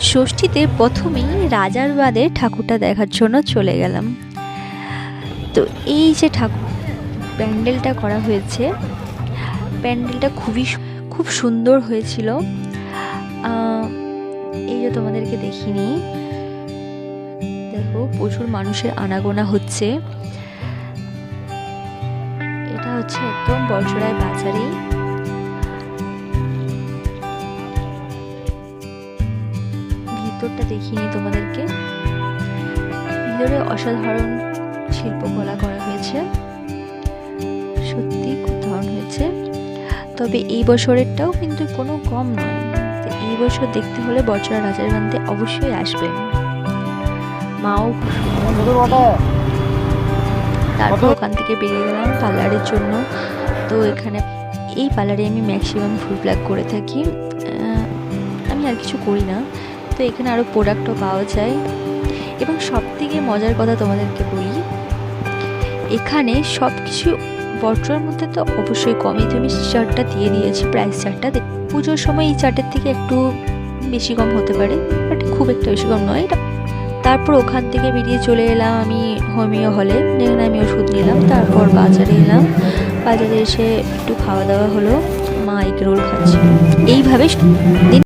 ষষ্ঠীতে প্রথমেই রাজার বাদে ঠাকুরটা দেখার জন্য চলে গেলাম। তো এই যে ঠাকুর, প্যান্ডেলটা করা হয়েছে, প্যান্ডেলটা খুবই খুব সুন্দর হয়েছিল। এই যে তোমাদেরকে দেখিনি। দেখো, প্রচুর মানুষের আনাগোনা হচ্ছে। এটা হচ্ছে একদম বর্ষরায় বাজারেই। ভিতরটা দেখিনি তোমাদেরকে। ভিতরে অসাধারণ শিল্পকলা করা হয়েছে। সত্যি খুব দারুণ হয়েছে। তবে এই বছরেরটাও কিন্তু কোনো কম নয়। এই বছর দেখতে হলে বছরা রাজার বান্ধে অবশ্যই আসবেন। মাও তারপর ওখান থেকে বেরিয়ে গেলাম পার্লারের জন্য। তো এখানে এই পার্লারে আমি ম্যাক্সিমাম ফুল প্লাগ করে থাকি। আমি আর কিছু করি না। তো এখানে আরও প্রোডাক্টও পাওয়া যায়। এবং সব থেকে মজার কথা তোমাদেরকে বলি, এখানে সব কিছু বট্রর মধ্যে তো অবশ্যই কমই। তুমি চারটা দিয়ে দিয়েছি প্রাইস চারটা পুজোর সময় এই চার্টের থেকে একটু বেশি কম হতে পারে বাট খুব একটা বেশি কম নয়। এটা তারপর ওখান থেকে বেরিয়ে চলে এলাম আমি হোমিও হলে। যেখানে আমি ওষুধ নিলাম, তারপর বাজারে এলাম। বাজারে এসে একটু খাওয়া দাওয়া হলো, মা এগ রোল খাচ্ছি। এইভাবে দিন